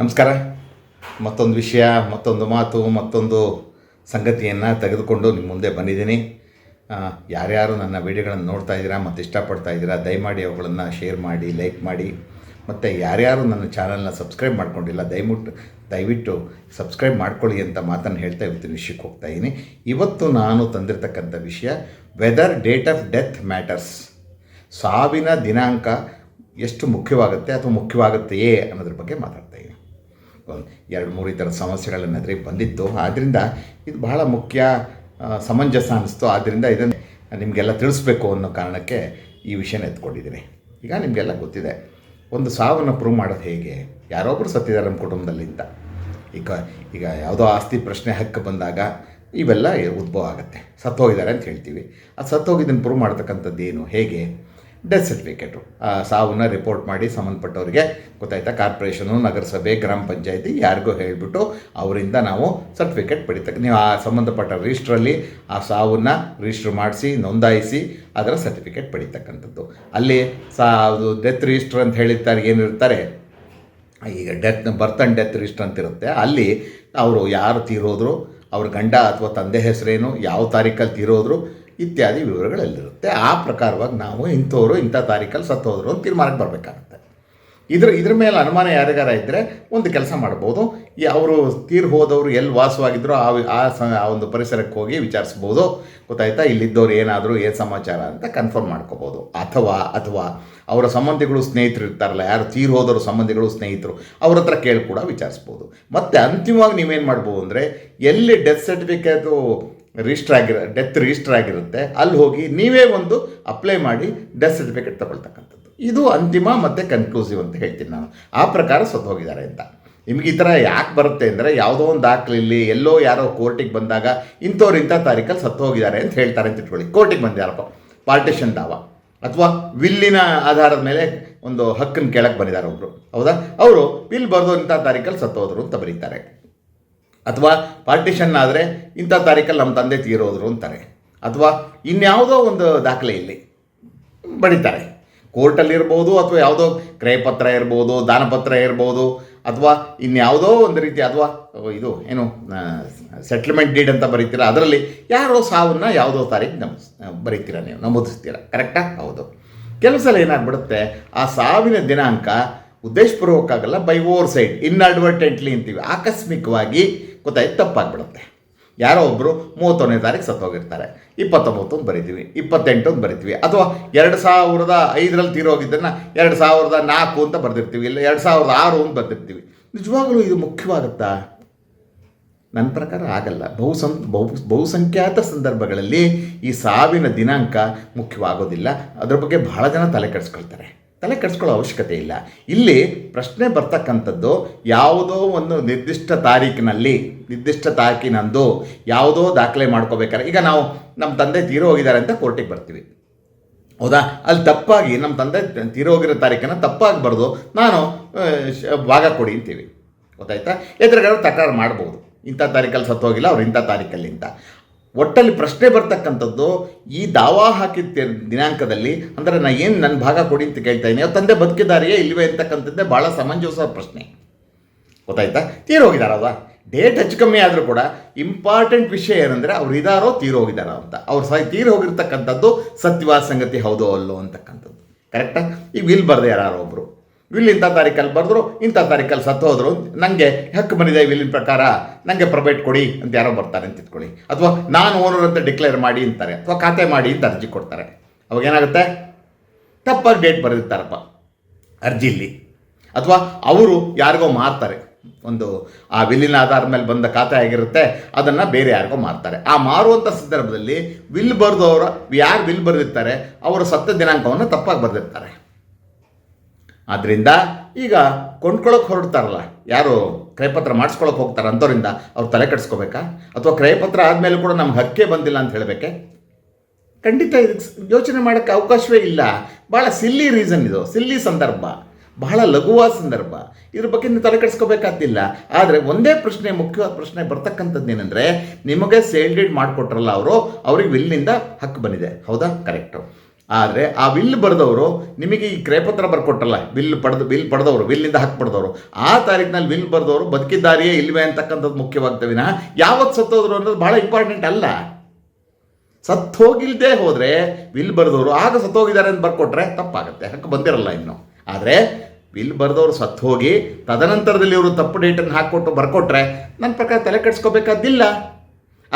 ನಮಸ್ಕಾರ. ಮತ್ತೊಂದು ವಿಷಯ, ಮತ್ತೊಂದು ಮಾತು, ಮತ್ತೊಂದು ಸಂಗತಿಯನ್ನು ತೆಗೆದುಕೊಂಡು ನಿಮ್ಮ ಮುಂದೆ ಬಂದಿದ್ದೀನಿ. ಯಾರ್ಯಾರು ನನ್ನ ವಿಡಿಯೋಗಳನ್ನು ನೋಡ್ತಾ ಇದ್ದೀರಾ, ಮತ್ತು ಇಷ್ಟಪಡ್ತಾ ಇದ್ದೀರಾ, ದಯಮಾಡಿ ಅವುಗಳನ್ನು ಶೇರ್ ಮಾಡಿ, ಲೈಕ್ ಮಾಡಿ. ಮತ್ತು ಯಾರ್ಯಾರು ನನ್ನ ಚಾನಲ್ನ ಸಬ್ಸ್ಕ್ರೈಬ್ ಮಾಡ್ಕೊಂಡಿಲ್ಲ, ದಯವಿಟ್ಟು ದಯವಿಟ್ಟು ಸಬ್ಸ್ಕ್ರೈಬ್ ಮಾಡ್ಕೊಳ್ಳಿ ಅಂತ ಮಾತನ್ನು ಹೇಳ್ತಾ ಇರ್ತೀನಿ, ವಿಷಯಕ್ಕೆ ಹೋಗ್ತಾ ಇದ್ದೀನಿ. ಇವತ್ತು ನಾನು ತಂದಿರತಕ್ಕಂಥ ವಿಷಯ whether date of death matters ಸಾವಿನ ದಿನಾಂಕ ಎಷ್ಟು ಮುಖ್ಯವಾಗುತ್ತೆ ಅಥವಾ ಮುಖ್ಯವಾಗುತ್ತೆಯೇ ಅನ್ನೋದ್ರ ಬಗ್ಗೆ ಮಾತಾಡ್ತಾ ಇದ್ದೀನಿ. ಎರಡು ಮೂರು ಈ ಥರದ ಸಮಸ್ಯೆಗಳನ್ನು ಎದುರಿಗೆ ಬಂದಿತ್ತು. ಆದ್ದರಿಂದ ಇದು ಬಹಳ ಮುಖ್ಯ ಸಮಂಜಸ ಅನ್ನಿಸ್ತು ಆದ್ದರಿಂದ ಇದನ್ನು ನಿಮಗೆಲ್ಲ ತಿಳಿಸ್ಬೇಕು ಅನ್ನೋ ಕಾರಣಕ್ಕೆ ಈ ವಿಷಯನ ಎತ್ಕೊಂಡಿದ್ದೀನಿ ಈಗ ನಿಮಗೆಲ್ಲ ಗೊತ್ತಿದೆ, ಒಂದು ಸಾವನ್ನು ಪ್ರೂವ್ ಮಾಡೋದು ಹೇಗೆ? ಯಾರೊಬ್ಬರು ಸತ್ತಿದ್ದಾರೆ ನಮ್ಮ ಕುಟುಂಬದಲ್ಲಿಂದ ಈಗ ಈಗ ಯಾವುದೋ ಆಸ್ತಿ ಪ್ರಶ್ನೆ ಹಕ್ಕು ಬಂದಾಗ ಇವೆಲ್ಲ ಉದ್ಭವ ಆಗುತ್ತೆ. ಸತ್ತೋಗಿದ್ದಾರೆ ಅಂತ ಹೇಳ್ತೀವಿ. ಅದು ಸತ್ತೋಗಿದ್ದನ್ನು ಪ್ರೂವ್ ಮಾಡ್ತಕ್ಕಂಥದ್ದು ಏನು? ಹೇಗೆ? ಡೆತ್ ಸರ್ಟಿಫಿಕೇಟು ಆ ಸಾವನ್ನ ರಿಪೋರ್ಟ್ ಮಾಡಿ ಸಂಬಂಧಪಟ್ಟವರಿಗೆ ಗೊತ್ತಾಯ್ತಾ? ಕಾರ್ಪೊರೇಷನು ನಗರಸಭೆ, ಗ್ರಾಮ ಪಂಚಾಯತಿ ಯಾರಿಗೂ ಹೇಳಿಬಿಟ್ಟು ಅವರಿಂದ ನಾವು ಸರ್ಟಿಫಿಕೇಟ್ ಪಡಿತಕ್ಕ. ನೀವು ಆ ಸಂಬಂಧಪಟ್ಟ ರಿಜಿಸ್ಟ್ರಲ್ಲಿ ಆ ಸಾವನ್ನ ರಿಜಿಸ್ಟ್ರ್ ಮಾಡಿಸಿ, ನೋಂದಾಯಿಸಿ ಅದರ ಸರ್ಟಿಫಿಕೇಟ್ ಪಡಿತಕ್ಕಂಥದ್ದು. ಅಲ್ಲಿ ಸಾ, ಅದು ಡೆತ್ ರಿಜಿಸ್ಟ್ರ್ ಅಂತ ಹೇಳಿರ್ತಾರೆ, ಏನಿರ್ತಾರೆ? ಈಗ death birth and death register ಅಂತ ಇರುತ್ತೆ. ಅಲ್ಲಿ ಅವರು ಯಾರು ತೀರೋದ್ರು, ಅವ್ರ ಗಂಡ ಅಥವಾ ತಂದೆ ಹೆಸರೇನು, ಯಾವ ತಾರೀಕಲ್ಲಿ ತೀರೋದ್ರು ಇತ್ಯಾದಿ ವಿವರಗಳಲ್ಲಿರುತ್ತೆ. ಆ ಪ್ರಕಾರವಾಗಿ ನಾವು ಇಂಥವರು, ಇಂಥ ತಾರೀಕಲ್ಲಿ ಸತ್ತೋದ್ರು ಅಂತ ತೀರ್ಮಾನಕ್ಕೆ ಬರಬೇಕಾಗುತ್ತೆ. ಇದ್ರ ಇದ್ರ ಮೇಲೆ ಅನುಮಾನ ಯಾರಿಗಾರ ಇದ್ದರೆ ಒಂದು ಕೆಲಸ ಮಾಡ್ಬೋದು. ಈ ಅವರು ತೀರ್ ಹೋದವರು ಎಲ್ಲಿ ವಾಸವಾಗಿದ್ದರು ಆ ಆ ಒಂದು ಪರಿಸರಕ್ಕೆ ಹೋಗಿ ವಿಚಾರಿಸ್ಬೋದು. ಗೊತ್ತಾಯ್ತಾ? ಇಲ್ಲಿದ್ದವ್ರು ಏನಾದರೂ ಏನು ಸಮಾಚಾರ ಅಂತ ಕನ್ಫರ್ಮ್ ಮಾಡ್ಕೋಬೋದು. ಅಥವಾ ಅಥವಾ ಅವರ ಸಂಬಂಧಿಗಳು ಸ್ನೇಹಿತರು ಇರ್ತಾರಲ್ಲ, ಯಾರು ತೀರ್ ಹೋದವರು ಸಂಬಂಧಿಗಳು ಸ್ನೇಹಿತರು, ಅವ್ರ ಹತ್ರ ಕೇಳಿ ಕೂಡ ವಿಚಾರಿಸ್ಬೋದು. ಮತ್ತು ಅಂತಿಮವಾಗಿ ನೀವೇನು ಮಾಡ್ಬೋದು ಅಂದರೆ, ಎಲ್ಲಿ ಡೆತ್ ಸರ್ಟಿಫಿಕೇಟು ರಿಜಿಸ್ಟರ್ ಆಗಿರ ಡೆತ್ ರಿಜಿಸ್ಟರ್ ಆಗಿರುತ್ತೆ. ಅಲ್ಲಿ ಹೋಗಿ ನೀವೇ ಒಂದು ಅಪ್ಲೈ ಮಾಡಿ ಡೆತ್ ಸರ್ಟಿಫಿಕೇಟ್ ತಗೊಳ್ತಕ್ಕಂಥದ್ದು. ಇದು ಅಂತಿಮ ಮತ್ತು ಕನ್ಕ್ಲೂಸಿವ್ ಅಂತ ಹೇಳ್ತೀನಿ ನಾನು. ಆ ಪ್ರಕಾರ ಸತ್ತು ಹೋಗಿದ್ದಾರೆ ಅಂತ. ನಿಮಗೆ ಈ ಥರ ಯಾಕೆ ಬರುತ್ತೆ ಅಂದರೆ ಯಾವುದೋ ಒಂದು ದಾಖಲೆಯಲ್ಲಿ ಎಲ್ಲೋ ಯಾರೋ ಕೋರ್ಟಿಗೆ ಬಂದಾಗ ಇಂಥವ್ರು ಇಂಥ ತಾರೀಕಲ್ಲಿ ಸತ್ತು ಹೋಗಿದ್ದಾರೆ ಅಂತ ಹೇಳ್ತಾರೆ ಅಂತ ಇಟ್ಕೊಳ್ಳಿ. ಕೋರ್ಟಿಗೆ ಬಂದ್ಯಾರಪ್ಪ ಪಾರ್ಟಿಷನ್ ದಾವ. ಅಥವಾ ವಿಲ್ಲಿನ ಆಧಾರದ ಮೇಲೆ ಒಂದು ಹಕ್ಕನ್ನು ಕೇಳಕ್ಕೆ ಬಂದಿದ್ದಾರೆ ಒಬ್ಬರು ಹೌದಾ? ಅವರು ವಿಲ್ ಬರೆದೋ ಇಂಥ ತಾರೀಕಲ್ಲಿ ಸತ್ತೋದ್ರು ಅಂತ ಬರೀತಾರೆ. ಅಥವಾ ಪಾರ್ಟಿಷನ್ ಆದರೆ ಇಂಥ ತಾರೀಕಲ್ಲಿ ನಮ್ಮ ತಂದೆ ತೀರೋದ್ರು ಅಂತಾರೆ. ಅಥವಾ ಇನ್ಯಾವುದೋ ಒಂದು ದಾಖಲೆಯಲ್ಲಿ ಬಡಿತಾರೆ ಕೋರ್ಟಲ್ಲಿರ್ಬೋದು ಅಥವಾ ಯಾವುದೋ ಕ್ರಯಪತ್ರ ಇರ್ಬೋದು, ದಾನಪತ್ರ ಇರ್ಬೋದು, ಅಥವಾ ಇನ್ಯಾವುದೋ ಒಂದು ರೀತಿ ಅಥವಾ ಇದು ಏನು ಸೆಟ್ಲ್ಮೆಂಟ್ ಡೀಡ್ ಅಂತ ಬರೀತೀರ, ಅದರಲ್ಲಿ ಯಾರೋ ಸಾವನ್ನ ಯಾವುದೋ ತಾರೀಕು ನಮ್, ಬರೀತೀರ ನೀವು, ನಮೂದಿಸ್ತೀರ. ಕರೆಕ್ಟಾ ಹೌದು. ಕೆಲವು ಸಲ ಏನಾಗ್ಬಿಡುತ್ತೆ, ಆ ಸಾವಿನ ದಿನಾಂಕ ಉದ್ದೇಶಪೂರ್ವಕ ಬೈ ಓವರ್ ಸೈಡ್ ಇನ್ಅಡ್ವರ್ಟೆಂಟ್ಲಿ ಅಂತೀವಿ. ಆಕಸ್ಮಿಕವಾಗಿ ಗೊತ್ತಾಯ್ತು, ತಪ್ಪಾಗ್ಬಿಡುತ್ತೆ. ಯಾರೋ ಒಬ್ಬರು ಮೂವತ್ತೊಂದನೇ ತಾರೀಕು ಸತ್ತೋಗಿರ್ತಾರೆ. ಇಪ್ಪತ್ತೊಂಬತ್ತೊಂದು ಬರಿತೀವಿ, ಇಪ್ಪತ್ತೆಂಟೊಂದು ಬರಿತೀವಿ, ಅಥವಾ ಎರಡು ಸಾವಿರದ ಐದರಲ್ಲಿ ತೀರೋಗಿದ್ದನ್ನು ಎರಡು ಸಾವಿರದ ನಾಲ್ಕು ಅಂತ ಬರೆದಿರ್ತೀವಿ, ಇಲ್ಲ ಎರಡು ಸಾವಿರದ ಆರು ಅಂತ ಬರೆದಿರ್ತೀವಿ. ನಿಜವಾಗಲೂ ಇದು ಮುಖ್ಯವಾಗುತ್ತಾ ನನ್ನ ಪ್ರಕಾರ ಆಗಲ್ಲ. ಬಹುಸಂ, ಬಹು, ಬಹುಸಂಖ್ಯಾತ ಸಂದರ್ಭಗಳಲ್ಲಿ ಈ ಸಾವಿನ ದಿನಾಂಕ ಮುಖ್ಯವಾಗೋದಿಲ್ಲ. ಅದರ ಬಗ್ಗೆ ಬಹಳ ಜನ ತಲೆ ಕೆಡಿಸ್ಕೊಳ್ತಾರೆ. ತಲೆ ಕೆಡಿಸ್ಕೊಳ್ಳೋ ಅವಶ್ಯಕತೆ ಇಲ್ಲ. ಇಲ್ಲಿ ಪ್ರಶ್ನೆ ಬರ್ತಕ್ಕಂಥದ್ದು ಯಾವುದೋ ಒಂದು ನಿರ್ದಿಷ್ಟ ತಾರೀಕಿನಲ್ಲಿ, ನಿರ್ದಿಷ್ಟ ತಾರೀಕಿನಂದು ಯಾವುದೋ ದಾಖಲೆ ಮಾಡ್ಕೋಬೇಕಾದ್ರೆ ಈಗ ನಾವು ನಮ್ಮ ತಂದೆ ತೀರೋ ಹೋಗಿದ್ದಾರೆ ಅಂತ ಕೋರ್ಟಿಗೆ ಬರ್ತೀವಿ. ಹೌದಾ? ಅಲ್ಲಿ ತಪ್ಪಾಗಿ ನಮ್ಮ ತಂದೆ ತೀರೋಗಿರೋ ತಾರೀಕನ್ನು ತಪ್ಪಾಗಿ ಬರೆದು ನಾನು ಭಾಗ ಕೊಡಿ ಅಂತೀವಿ. ಗೊತ್ತಾಯ್ತಾ? ಎದುರುಗಡೆ ತಕರಾರು ಮಾಡ್ಬೋದು. ಇಂಥ ತಾರೀಕಲ್ಲಿ ಸತ್ತೋಗಿಲ್ಲ ಅವ್ರು ಇಂಥ ತಾರೀಕಲ್ಲಿ ಅಂತ. ಒಟ್ಟಲ್ಲಿ ಪ್ರಶ್ನೆ ಬರ್ತಕ್ಕಂಥದ್ದು, ಈ ದಾವಾ ಹಾಕಿದ ದಿನಾಂಕದಲ್ಲಿ, ಅಂದರೆ ನಾ ಏನು ನನ್ನ ಭಾಗ ಕೊಡಿ ಅಂತ ಕೇಳ್ತಾ ಇದ್ದೀನಿ. ತಂದೆ ಬದುಕಿದಾರೆಯೇ ಇಲ್ಲವೇ ಅಂತಕ್ಕಂಥದ್ದೇ ಭಾಳ ಸಮಂಜಸ ಪ್ರಶ್ನೆ. ಗೊತ್ತಾಯ್ತಾ? ತೀರೋಗಿದಾರಲ್ವಾ ಡೇಟ್ ಹೆಚ್ಚು ಕಮ್ಮಿ ಆದರೂ ಕೂಡ ಇಂಪಾರ್ಟೆಂಟ್ ವಿಷಯ ಏನಂದರೆ ಅವ್ರು ಇದಾರೋ ತೀರೋಗಿದಾರೋ ಅಂತ. ಅವ್ರು ಸಹ ತೀರಿ ಹೋಗಿರ್ತಕ್ಕಂಥದ್ದು ಸತ್ಯವಾದ ಸಂಗತಿ ಹೌದೋ ಅಲ್ಲೋ ಅಂತಕ್ಕಂಥದ್ದು. ಕರೆಕ್ಟಾ ಈಗ ಇಲ್ಲಿ ಬರ್ದೆ ಯಾರೋ ಒಬ್ಬರು ವಿಲ್ ಇಂಥ ತಾರೀಕಲ್ಲಿ ಬರೆದ್ರು, ಇಂಥ ತಾರೀಕಲ್ಲಿ ಸತ್ತು ಹೋದ್ರು. ನನಗೆ ಹಕ್ಕು ಬಂದಿದೆ ವಿಲ್ಲಿನ ಪ್ರಕಾರ ನನಗೆ ಪ್ರೊಬೈಟ್ ಕೊಡಿ ಅಂತ ಯಾರೋ ಬರ್ತಾರೆ ಅಂತ ಇಟ್ಕೊಳ್ಳಿ. ಅಥವಾ ನಾನು ಓನರ್ ಅಂತ ಡಿಕ್ಲೇರ್ ಮಾಡಿ ಅಂತಾರೆ, ಅಥವಾ ಖಾತೆ ಮಾಡಿ ಅಂತ ಅರ್ಜಿ ಕೊಡ್ತಾರೆ. ಅವಾಗ ಏನಾಗುತ್ತೆ? ತಪ್ಪಾಗಿ ಡೇಟ್ ಬರೆದಿರ್ತಾರಪ್ಪ, ಅರ್ಜಿಲಿ. ಅಥವಾ ಅವರು ಯಾರಿಗೋ ಮಾರ್ತಾರೆ. ಒಂದು ಆ ವಿಲ್ಲಿನ ಆಧಾರದ ಮೇಲೆ ಬಂದ ಖಾತೆ ಆಗಿರುತ್ತೆ, ಅದನ್ನು ಬೇರೆ ಯಾರಿಗೋ ಮಾರ್ತಾರೆ. ಆ ಮಾರುವಂಥ ಸಂದರ್ಭದಲ್ಲಿ ವಿಲ್ ಬರೆದವರು, ಯಾರು ವಿಲ್ ಬರೆದಿರ್ತಾರೆ, ಅವರ ಸತ್ತ ದಿನಾಂಕವನ್ನು ತಪ್ಪಾಗಿ ಬರೆದಿರ್ತಾರೆ. ಆದ್ದರಿಂದ ಈಗ ಕೊಂಡ್ಕೊಳ್ಳೋಕೆ ಹೊರಡ್ತಾರಲ್ಲ, ಯಾರು ಕ್ರಯಪತ್ರ ಮಾಡಿಸ್ಕೊಳಕ್ಕೆ ಹೋಗ್ತಾರೆ ಅಂಥವ್ರಿಂದ ಅವ್ರು ತಲೆ ಕೆಡಿಸ್ಕೋಬೇಕಾ? ಅಥವಾ ಕ್ರಯಪತ್ರ ಆದಮೇಲೆ ಕೂಡ ನಮ್ಗೆ ಹಕ್ಕೇ ಬಂದಿಲ್ಲ ಅಂತ ಹೇಳಬೇಕೆ? ಖಂಡಿತ ಯೋಚನೆ ಮಾಡೋಕ್ಕೆ ಅವಕಾಶವೇ ಇಲ್ಲ. ಭಾಳ ಸಿಲ್ಲಿ ರೀಸನ್ ಇದು. ಸಿಲ್ಲಿ ಸಂದರ್ಭ. ಬಹಳ ಲಘುವಾದ ಸಂದರ್ಭ. ಇದ್ರ ಬಗ್ಗೆ ನೀವು ತಲೆ ಕೆಡಿಸ್ಕೋಬೇಕಾಗ್ತಿಲ್ಲ. ಆದರೆ ಒಂದೇ ಪ್ರಶ್ನೆ ಮುಖ್ಯವಾದ ಪ್ರಶ್ನೆ ಬರ್ತಕ್ಕಂಥದ್ದು ಏನಂದರೆ ನಿಮಗೆ ಸೇಲ್ ಡೀಡ್ ಮಾಡಿಕೊಟ್ರಲ್ಲ ಅವರು, ಅವ್ರಿಗೆ ವಿಲ್ನಿಂದ ಹಕ್ಕು ಬಂದಿದೆ. ಹೌದಾ? ಕರೆಕ್ಟು. ಆದರೆ ಆ ವಿಲ್ ಬರೆದವರು ನಿಮಗೆ ಈ ಕ್ರಯಪತ್ರ ಬರ್ಕೊಟ್ಟಲ್ಲ ಬಿಲ್ ಪಡೆದು ಬಿಲ್ ಪಡೆದವರು ವಿಲ್ಲಿಂದ ಹಾಕಿ ಪಡೆದವರು. ಆ ತಾರೀಕಿನಲ್ಲಿ ವಿಲ್ ಬರೆದವರು ಬದುಕಿದ್ದಾರೆಯೇ ಇಲ್ವೇ ಅಂತಕ್ಕಂಥದ್ದು ಮುಖ್ಯವಾಗ್ತದೆ ವಿನಃ ಯಾವತ್ತು ಸತ್ತೋದ್ರು ಅನ್ನೋದು ಭಾಳ ಇಂಪಾರ್ಟೆಂಟ್ ಅಲ್ಲ. ಸತ್ತು ಹೋಗಿಲ್ದೆ ಹೋದರೆ ವಿಲ್ ಬರೆದವರು ಆಗ ಸತ್ತೋಗಿದ್ದಾರೆ ಅಂತ ಬರ್ಕೊಟ್ರೆ ತಪ್ಪಾಗುತ್ತೆ, ಹಕ್ಕು ಬಂದಿರಲ್ಲ ಇನ್ನು. ಆದರೆ ವಿಲ್ ಬರೆದವರು ಸತ್ತು ಹೋಗಿ ತದನಂತರದಲ್ಲಿ ಇವರು ತಪ್ಪು ಡೇಟನ್ನು ಹಾಕ್ಕೊಟ್ಟು ಬರ್ಕೊಟ್ರೆ ನನ್ನ ಪ್ರಕಾರ ತಲೆ ಕೆಡಿಸ್ಕೋಬೇಕಾದಿಲ್ಲ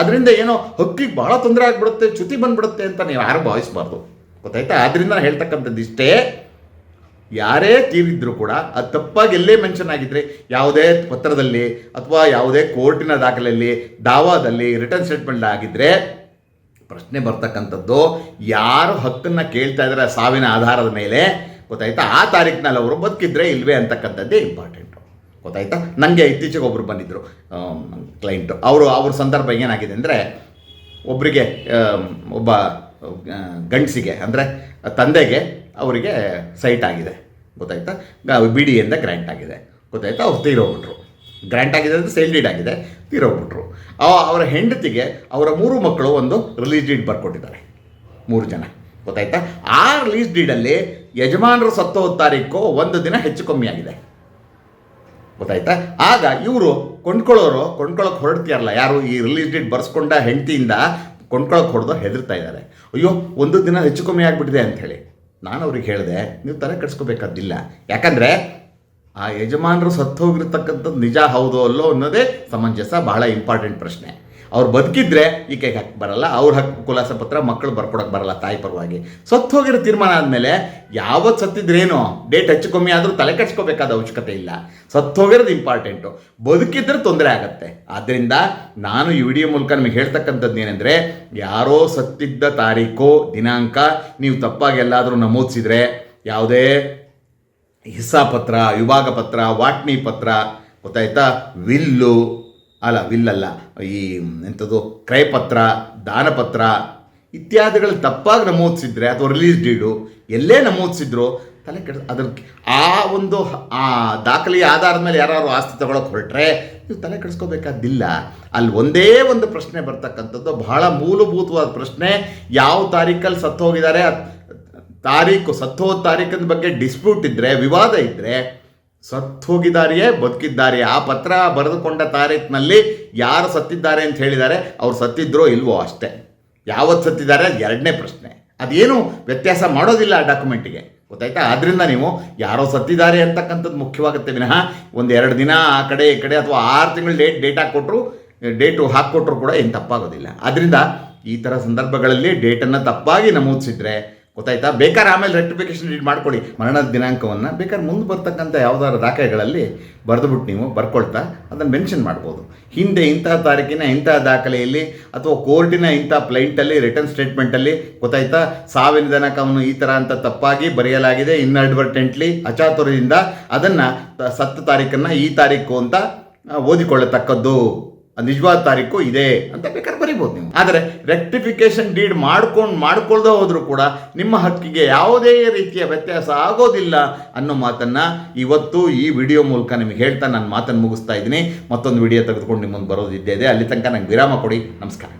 ಅದರಿಂದ ಏನೋ ಹಕ್ಕಿಗೆ ಭಾಳ ತೊಂದರೆ ಆಗಿಬಿಡುತ್ತೆ, ಚ್ಯುತಿ ಬಂದ್ಬಿಡುತ್ತೆ ಅಂತ ನೀವು ಯಾರು ಭಾವಿಸಬಾರ್ದು. ಗೊತ್ತಾಯ್ತಾ? ಆದ್ದರಿಂದ ನಾನು ಹೇಳ್ತಕ್ಕಂಥದ್ದು ಇಷ್ಟೇ. ಯಾರೇ ತೀರಿದ್ರು ಕೂಡ ಅದು ತಪ್ಪಾಗಿ ಎಲ್ಲೇ ಮೆನ್ಷನ್ ಆಗಿದ್ರೆ ಯಾವುದೇ ಪತ್ರದಲ್ಲಿ ಅಥವಾ ಯಾವುದೇ ಕೋರ್ಟಿನ ದಾಖಲೆಯಲ್ಲಿ, ದಾವಾದಲ್ಲಿ ರಿಟರ್ನ್ ಸ್ಟೇಟ್ಮೆಂಟ್ ಆಗಿದ್ದರೆ ಪ್ರಶ್ನೆ ಬರ್ತಕ್ಕಂಥದ್ದು, ಯಾರು ಹಕ್ಕನ್ನು ಕೇಳ್ತಾ ಇದ್ದಾರೆ ಸಾವಿನ ಆಧಾರದ ಮೇಲೆ, ಗೊತ್ತಾಯ್ತಾ? ಆ ತಾರೀಕಿನಲ್ಲಿ ಅವರು ಬದುಕಿದ್ರೆ ಇಲ್ವೇ ಅಂತಕ್ಕಂಥದ್ದೇ ಇಂಪಾರ್ಟೆಂಟು ಗೊತ್ತಾಯ್ತಾ? ನನಗೆ ಇತ್ತೀಚೆಗೆ ಒಬ್ಬರು ಬಂದಿದ್ದರು ಕ್ಲೈಂಟು ಅವರು, ಅವ್ರ ಸಂದರ್ಭ ಏನಾಗಿದೆ ಅಂದರೆ ಒಬ್ಬರಿಗೆ ಒಬ್ಬ ಗಂಡಸಿಗೆ, ಅಂದರೆ ತಂದೆಗೆ ಅವರಿಗೆ ಸೈಟ್ ಆಗಿದೆ. ಗೊತ್ತಾಯ್ತಾ? ಬಿ ಡಿಯಿಂದ ಗ್ರ್ಯಾಂಟ್ ಆಗಿದೆ. ಗೊತ್ತಾಯ್ತಾ? ಅವ್ರು ತೀರೋಗ್ಬಿಟ್ರು. ಗ್ರ್ಯಾಂಟ್ ಆಗಿದೆ ಅಂದರೆ ಸೇಲ್ ಡೀಡ್ ಆಗಿದೆ, ತೀರೋಗ್ಬಿಟ್ರು. ಅವರ ಹೆಂಡತಿಗೆ ಅವರ ಮೂರು ಮಕ್ಕಳು ಒಂದು ರಿಲೀಸ್ ಡೀಡ್ ಬರ್ಕೊಟ್ಟಿದ್ದಾರೆ. ಮೂರು ಜನ. ಗೊತ್ತಾಯ್ತಾ? ಆ ರಿಲೀಸ್ ಡೀಡಲ್ಲಿ ಯಜಮಾನರು ಸತ್ತೋದ ತಾರೀಕು ಒಂದು ದಿನ ಹೆಚ್ಚು ಕಮ್ಮಿ ಆಗಿದೆ. ಗೊತ್ತಾಯ್ತಾ? ಆಗ ಇವರು ಕೊಂಡ್ಕೊಳ್ಳೋರು ಕೊಂಡ್ಕೊಳ್ಳೋಕೆ ಹೊರಡ್ತೀಯಲ್ಲ ಯಾರು ಈ ರಿಲೀಸ್ ಡೇಟ್ ಬರ್ಸ್ಕೊಂಡ ಹೆಂಡತಿಯಿಂದ ಕೊಂಡ್ಕೊಳ್ಳೋಕೆ ಹೊಡೆದು ಹೆದರ್ತಾ ಇದ್ದಾರೆ. ಅಯ್ಯೋ, ಒಂದು ದಿನ ಹೆಚ್ಚು ಕಮ್ಮಿ ಆಗಿಬಿಟ್ಟಿದೆ ಅಂಥೇಳಿ ನಾನು ಅವ್ರಿಗೆ ಹೇಳಿದೆ, ನೀವು ತಲೆ ಕೆಡಿಸ್ಕೋಬೇಕಾದಿಲ್ಲ ಯಾಕಂದರೆ ಆ ಯಜಮಾನರು ಸತ್ತು ಹೋಗಿರ್ತಕ್ಕಂಥದ್ದು ನಿಜ ಹೌದು ಅಲ್ಲೋ ಅನ್ನೋದೇ ಸಮಂಜಸ, ಬಹಳ ಇಂಪಾರ್ಟೆಂಟ್ ಪ್ರಶ್ನೆ. ಅವ್ರು ಬದುಕಿದ್ರೆ ಈ ಕೈಗೆ ಹಕ್ಕು ಬರಲ್ಲ, ಅವ್ರ ಹಕ್ಕು ಕುಲಾಸ ಪತ್ರ ಮಕ್ಕಳು ಬರ್ಕೊಡಕ್ಕೆ ಬರಲ್ಲ ತಾಯಿ ಪರವಾಗಿ. ಸತ್ತು ಹೋಗಿರೋ ತೀರ್ಮಾನ ಆದಮೇಲೆ ಯಾವತ್ತು ಸತ್ತಿದ್ರೇನು ಡೇಟ್ ಹೆಚ್ಚು ಕಮ್ಮಿ ಆದರೂ ತಲೆ ಕಟ್ಸ್ಕೋಬೇಕಾದ ಅವಶ್ಯಕತೆ ಇಲ್ಲ. ಸತ್ತು ಹೋಗಿರೋದು ಇಂಪಾರ್ಟೆಂಟು ಬದುಕಿದ್ರೆ ತೊಂದರೆ ಆಗುತ್ತೆ. ಆದ್ದರಿಂದ ನಾನು ಈ ವಿಡಿಯೋ ಮೂಲಕ ನಿಮಗೆ ಹೇಳ್ತಕ್ಕಂಥದ್ದು ಏನೆಂದರೆ, ಯಾರೋ ಸತ್ತಿದ್ದ ತಾರೀಕು, ದಿನಾಂಕ, ನೀವು ತಪ್ಪಾಗಿ ಎಲ್ಲಾದರೂ ನಮೂದಿಸಿದ್ರೆ, ಯಾವುದೇ ಹಿಸ್ಸಾ ಪತ್ರ ವಿಭಾಗ ಪತ್ರ, ವಾಟ್ನಿ ಪತ್ರ, ಗೊತ್ತಾಯ್ತಾ? ವಿಲ್ಲು ಅಲ್ಲ, ವಿಲ್ಲಲ್ಲ, ಈ ಎಂಥದ್ದು ಕ್ರಯಪತ್ರ, ದಾನಪತ್ರ ಇತ್ಯಾದಿಗಳು ತಪ್ಪಾಗಿ ನಮೂದಿಸಿದ್ರೆ ಅಥವಾ ರಿಲೀಸ್ ಡೀಡು ಎಲ್ಲೇ ನಮೂದಿಸಿದ್ರು ತಲೆ ಕೆಡ ಅದ್ರ ಆ ಒಂದು ಆ ದಾಖಲೆಯ ಆಧಾರದ ಮೇಲೆ ಯಾರು ಆಸ್ತಿ ತಗೊಳಕ್ಕೆ ಹೊರಟ್ರೆ ನೀವು ತಲೆ ಕೆಡಿಸ್ಕೋಬೇಕಾದಿಲ್ಲ. ಅಲ್ಲಿ ಒಂದೇ ಒಂದು ಪ್ರಶ್ನೆ ಬರ್ತಕ್ಕಂಥದ್ದು, ಬಹಳ ಮೂಲಭೂತವಾದ ಪ್ರಶ್ನೆ, ಯಾವ ತಾರೀಕಲ್ಲಿ ಸತ್ತು ಹೋಗಿದ್ದಾರೆ ತಾರೀಕು ತಾರೀಕು ಸತ್ತೋದ ತಾರೀಕಿನ ಬಗ್ಗೆ ಡಿಸ್ಪ್ಯೂಟ್ ಇದ್ದರೆ ವಿವಾದ ಇದ್ದರೆ ಸತ್ತು ಹೋಗಿದ್ದಾರೆಯೇ ಬದುಕಿದ್ದಾರೆಯೇ? ಆ ಪತ್ರ ಬರೆದುಕೊಂಡ ತಾರೀಕಿನಲ್ಲಿ ಯಾರು ಸತ್ತಿದ್ದಾರೆ ಅಂತ ಹೇಳಿದ್ದಾರೆ. ಅವ್ರು ಸತ್ತಿದ್ರೋ ಇಲ್ವೋ ಅಷ್ಟೇ. ಯಾವತ್ತು ಸತ್ತಿದ್ದಾರೆ? ಎರಡನೇ ಪ್ರಶ್ನೆ. ಅದೇನು ವ್ಯತ್ಯಾಸ ಮಾಡೋದಿಲ್ಲ ಆ ಡಾಕ್ಯುಮೆಂಟಿಗೆ. ಗೊತ್ತಾಯ್ತಾ? ಆದ್ದರಿಂದ ನೀವು ಯಾರೋ ಸತ್ತಿದ್ದಾರೆ ಅಂತಕ್ಕಂಥದ್ದು ಮುಖ್ಯವಾಗುತ್ತೆ ವಿನಃ ಒಂದು ಎರಡು ದಿನ ಆ ಕಡೆ ಈ ಕಡೆ ಅಥವಾ ಆರು ತಿಂಗಳು ಡೇಟ್ ಡೇಟ್ ಹಾಕ್ಕೊಟ್ರು, ಡೇಟು ಹಾಕ್ಕೊಟ್ರು ಕೂಡ ಏನು ತಪ್ಪಾಗೋದಿಲ್ಲ. ಆದ್ದರಿಂದ ಈ ಥರ ಸಂದರ್ಭಗಳಲ್ಲಿ ಡೇಟನ್ನು ತಪ್ಪಾಗಿ ನಮೂದಿಸಿದ್ರೆ ಗೊತ್ತಾಯ್ತಾ? ಬೇಕಾದ್ರೆ ಆಮೇಲೆ ರೆಕ್ಟಿಫಿಕೇಶನ್ ರೀಡ್ ಮಾಡ್ಕೊಳ್ಳಿ. ಮರಣದ ದಿನಾಂಕವನ್ನು ಬೇಕಾದ್ರೆ ಮುಂದೆ ಬರ್ತಕ್ಕಂಥ ಯಾವುದಾದ್ರು ದಾಖಲೆಗಳಲ್ಲಿ ಬರೆದುಬಿಟ್ಟು ನೀವು ಬರ್ಕೊಳ್ತಾ ಅದನ್ನು ಮೆನ್ಷನ್ ಮಾಡ್ಬೋದು. ಹಿಂದೆ ಇಂತಹ ತಾರೀಕಿನ ಇಂಥ ದಾಖಲೆಯಲ್ಲಿ ಅಥವಾ ಕೋರ್ಟಿನ ಇಂಥ ಪ್ಲೈಂಟಲ್ಲಿ ರಿಟರ್ನ್ ಸ್ಟೇಟ್ಮೆಂಟಲ್ಲಿ ಗೊತ್ತಾಯ್ತಾ? ಸಾವಿನ ದಿನಾಂಕವನ್ನು ಈ ಥರ ಅಂತ ತಪ್ಪಾಗಿ ಬರೆಯಲಾಗಿದೆ ಇನ್ಅಡ್ವರ್ಟೆಂಟ್ಲಿ ಅಚಾತುರ್ಯದಿಂದ ಅದನ್ನು ಸತ್ತ ತಾರೀಕನ್ನು ಈ ತಾರೀಕು ಅಂತ ಓದಿಕೊಳ್ಳತಕ್ಕದ್ದು. ನಿಜವಾದ ತಾರೀಕು ಇದೆ ಅಂತ ಬೇಕಾದ್ರೆ ಬರಿಬೋದು ನೀವು. ಆದರೆ ರೆಕ್ಟಿಫಿಕೇಶನ್ ಡೀಡ್ ಮಾಡ್ಕೊಂಡು ಮಾಡ್ಕೊಳ್ದ ಹೋದರೂ ಕೂಡ ನಿಮ್ಮ ಹಕ್ಕಿಗೆ ಯಾವುದೇ ರೀತಿಯ ವ್ಯತ್ಯಾಸ ಆಗೋದಿಲ್ಲ ಅನ್ನೋ ಮಾತನ್ನ ಇವತ್ತು ಈ ವಿಡಿಯೋ ಮೂಲಕ ನಿಮಗೆ ಹೇಳ್ತಾ ನಾನು ಮಾತನ್ನು ಮುಗಿಸ್ತಾ ಇದ್ದೀನಿ. ಮತ್ತೊಂದು ವಿಡಿಯೋ ತೆಗೆದುಕೊಂಡು ನಿಮ್ಮ ಮುಂದೆ ಬರೋದಿದ್ದೇ ಇದೆ ಅಲ್ಲಿ ತನಕ ನಂಗೆ ವಿರಾಮ ಕೊಡಿ. ನಮಸ್ಕಾರ.